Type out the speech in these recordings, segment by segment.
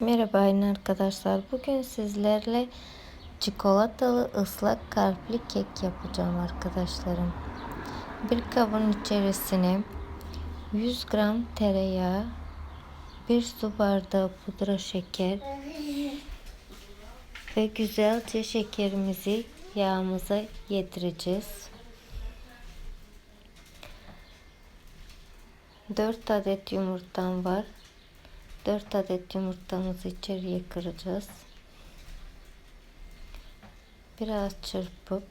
Merhaba yine arkadaşlar. Bugün sizlerle çikolatalı ıslak kalpli kek yapacağım arkadaşlarım. Bir kabın içerisine 100 gram tereyağı, 1 su bardağı pudra şeker ve güzelce şekerimizi yağımıza yedireceğiz. 4 adet yumurtam var. 4 adet yumurtamızı içeriye kıracağız. Biraz çırpıp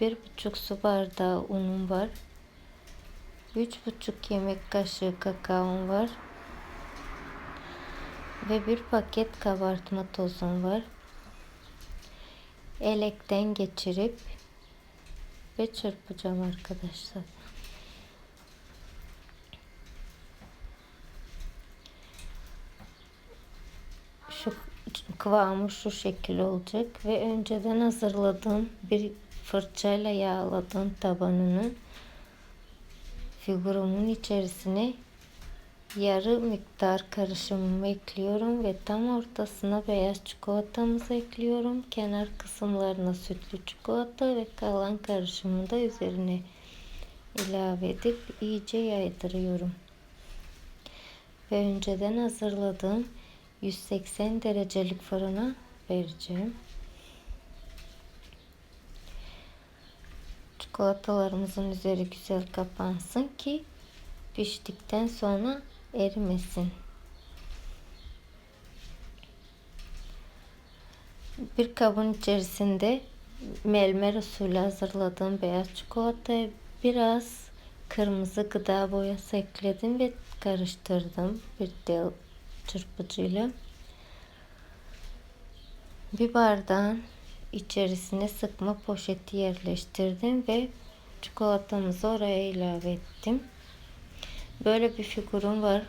bir buçuk su bardağı unum var. Üç buçuk yemek kaşığı kakaom var. Ve bir paket kabartma tozum var. Elekten geçirip ve çırpacağım arkadaşlar. şu kıvamı şu şekil olacak ve önceden hazırladığım bir fırçayla yağladığım tabanını figurumun içerisine yarı miktar karışımımı ekliyorum ve tam ortasına beyaz çikolatamızı ekliyorum. Kenar kısımlarına sütlü çikolata ve kalan karışımı da üzerine ilave edip iyice yaydırıyorum. Ve önceden hazırladığım 180 derecelik fırına vereceğim. Çikolatalarımızın üzeri güzel kapansın ki piştikten sonra erimesin. Bir kabın içerisinde melmer usulü hazırladığım beyaz çikolataya biraz kırmızı gıda boyası ekledim ve karıştırdım bir çırpıcıyla bir bardağın içerisine sıkma poşeti yerleştirdim ve çikolatamızı oraya ilave ettim. Böyle bir figurum var.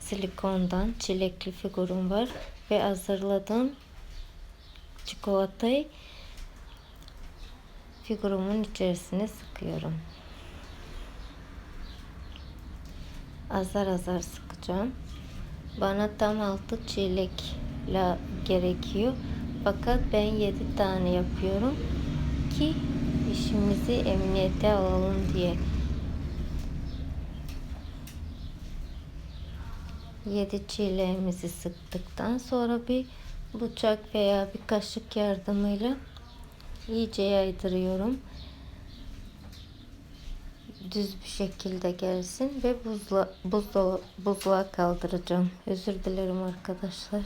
Silikondan çilekli figurum var ve hazırladığım çikolatayı figurumun içerisine sıkıyorum. Azar azar sıkacağım. Bana tam altı çeyrek la gerekiyor. Fakat ben 7 tane yapıyorum ki işimizi emniyete alalım diye. 7 çileğimizi sıktıktan sonra bir bıçak veya bir kaşık yardımıyla iyice yaydırıyorum düz bir şekilde gelsin ve buzla buzla buzluğa kaldıracağım. Özür dilerim arkadaşlar.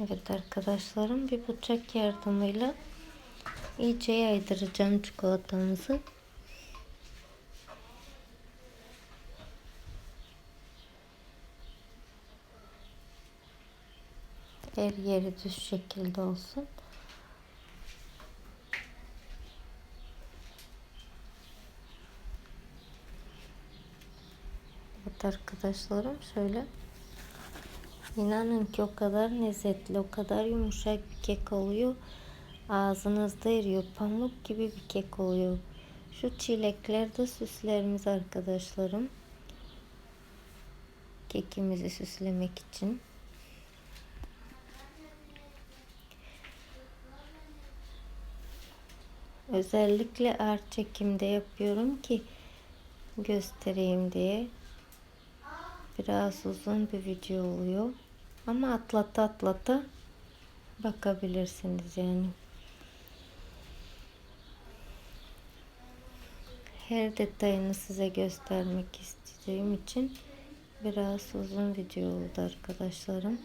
Evet arkadaşlarım bir bıçak yardımıyla iyice yaydıracağım çikolatamızı. Her yeri düz şekilde olsun. Evet arkadaşlarım şöyle İnanın ki o kadar lezzetli, o kadar yumuşak bir kek oluyor. Ağzınızda eriyor. Pamuk gibi bir kek oluyor. Şu çilekler de süslerimiz arkadaşlarım. Kekimizi süslemek için. Özellikle ağır çekimde yapıyorum ki göstereyim diye. Biraz uzun bir video oluyor. Ama atlata atlata bakabilirsiniz yani. Her detayını size göstermek istediğim için biraz uzun video oldu arkadaşlarım.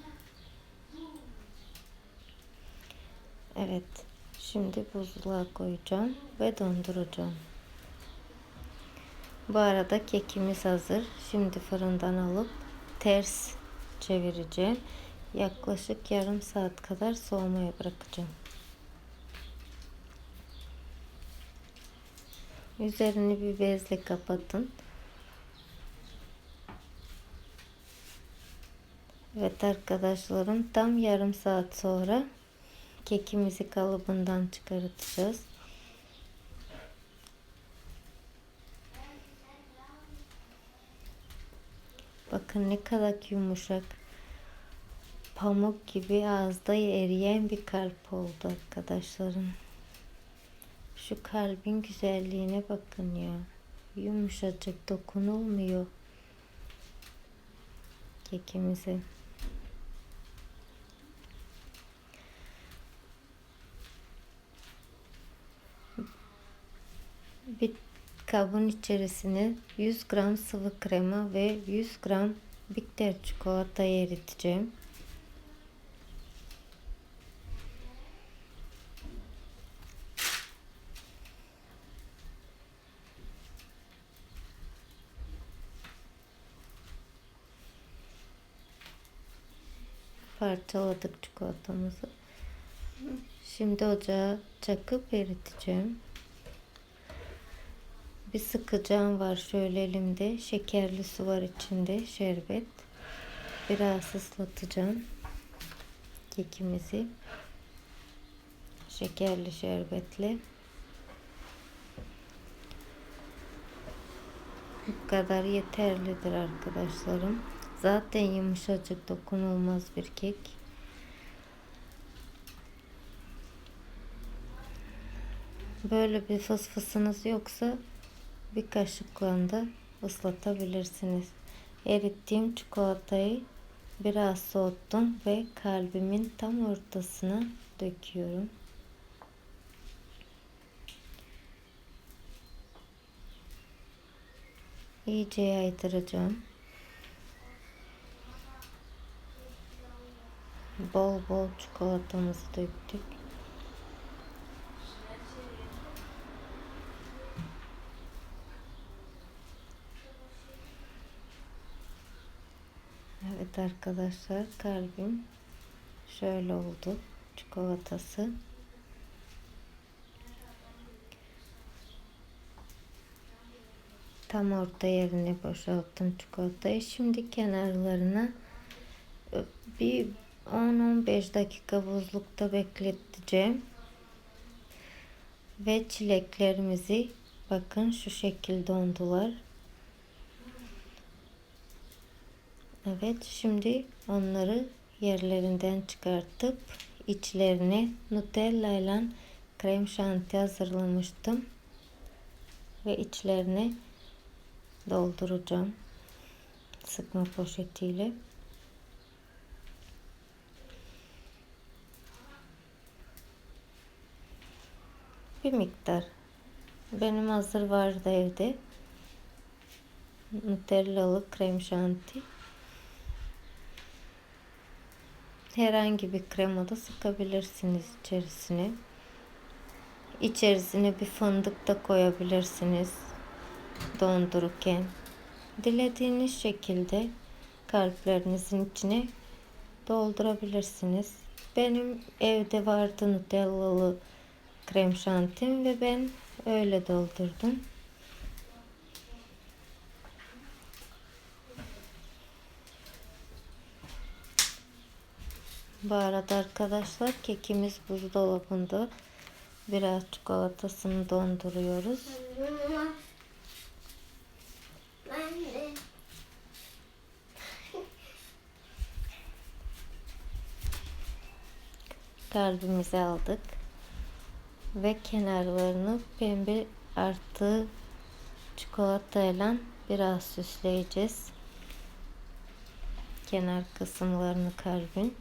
Evet. Şimdi buzluğa koyacağım ve donduracağım. Bu arada kekimiz hazır. Şimdi fırından alıp ters çevireceğim. Yaklaşık yarım saat kadar soğumaya bırakacağım. Üzerini bir bezle kapatın. Evet arkadaşlarım tam yarım saat sonra kekimizi kalıbından çıkartacağız. Bakın ne kadar yumuşak. Pamuk gibi ağızda eriyen bir kalp oldu arkadaşlarım. Şu kalbin güzelliğine bakın ya. Yumuşacık dokunulmuyor kekimize. Bir kabın içerisine 100 gram sıvı krema ve 100 gram bitter çikolata eriteceğim. Parçaladık çikolatamızı. Şimdi ocağa çakıp eriteceğim. Bir sıkacağım var şöyle elimde. Şekerli su var içinde. Şerbet. Biraz ıslatacağım. Kekimizi. Şekerli şerbetle. Bu kadar yeterlidir arkadaşlarım. Zaten yumuşacık dokunulmaz bir kek. Böyle bir fısfısınız yoksa bir kaşıkla ıslatabilirsiniz. Erittiğim çikolatayı biraz soğuttum ve kalbimin tam ortasına döküyorum. İyice yaydıracağım. Bol bol çikolatamızı döktük. Evet arkadaşlar kalbim şöyle oldu. Çikolatası. Tam orta yerine boşalttım çikolatayı. Şimdi kenarlarına e, bir 10-15 dakika buzlukta bekleteceğim. Ve çileklerimizi bakın şu şekilde dondular. Evet şimdi onları yerlerinden çıkartıp içlerine Nutella ile krem şanti hazırlamıştım. Ve içlerine dolduracağım. Sıkma poşetiyle. Bir miktar. Benim hazır vardı evde. Nutellalı krem şanti. herhangi bir krema da sıkabilirsiniz içerisine. İçerisine bir fındık da koyabilirsiniz dondururken. Dilediğiniz şekilde kalplerinizin içine doldurabilirsiniz. Benim evde vardı Nutellalı krem şantim ve ben öyle doldurdum. Bu arada arkadaşlar kekimiz buzdolabında. Biraz çikolatasını donduruyoruz. Kalbimizi aldık. Ve kenarlarını pembe artı çikolatayla biraz süsleyeceğiz. Kenar kısımlarını kalbin.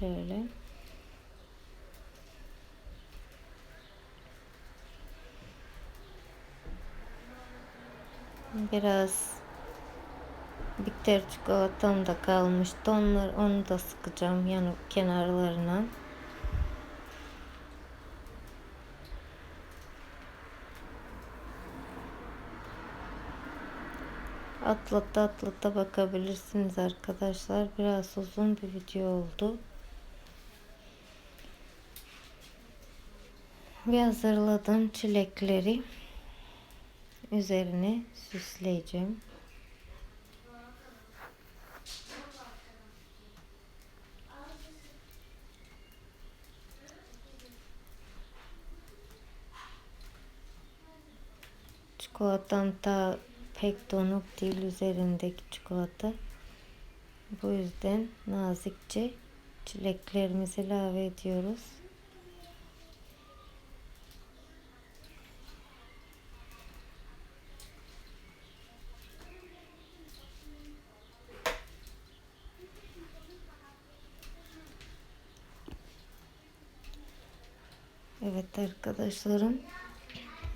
Şöyle. Biraz bitter çikolatam da kalmıştı. Onlar, onu da sıkacağım yani kenarlarına. Atlata atlata bakabilirsiniz arkadaşlar. Biraz uzun bir video oldu. Ve hazırladığım çilekleri üzerine süsleyeceğim. Çikolatam da pek donuk değil üzerindeki çikolata. Bu yüzden nazikçe çileklerimizi ilave ediyoruz. Evet arkadaşlarım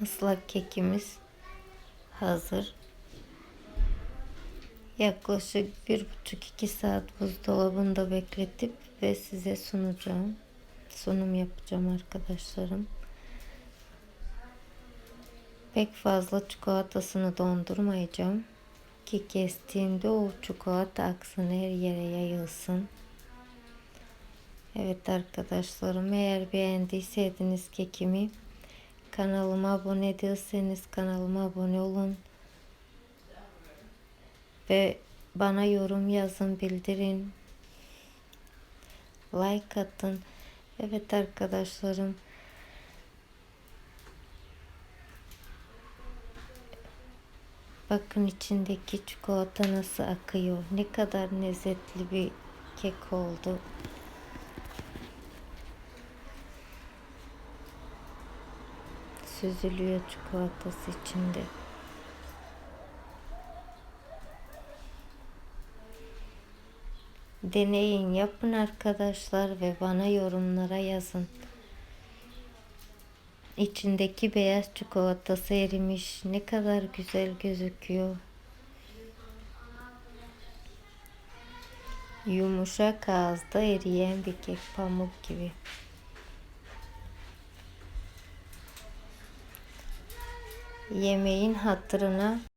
ıslak kekimiz hazır. Yaklaşık bir buçuk iki saat buzdolabında bekletip ve size sunacağım. Sunum yapacağım arkadaşlarım. Pek fazla çikolatasını dondurmayacağım. Ki kestiğinde o çikolata aksın her yere yayılsın. Evet arkadaşlarım eğer beğendiyseniz kekimi kanalıma abone değilseniz kanalıma abone olun. Ve bana yorum yazın bildirin. Like atın. Evet arkadaşlarım. Bakın içindeki çikolata nasıl akıyor. Ne kadar lezzetli bir kek oldu. Süzülüyor çikolatası içinde. Deneyin yapın arkadaşlar ve bana yorumlara yazın. İçindeki beyaz çikolatası erimiş. Ne kadar güzel gözüküyor. Yumuşak ağızda eriyen bir kek pamuk gibi. Yemeğin hatırına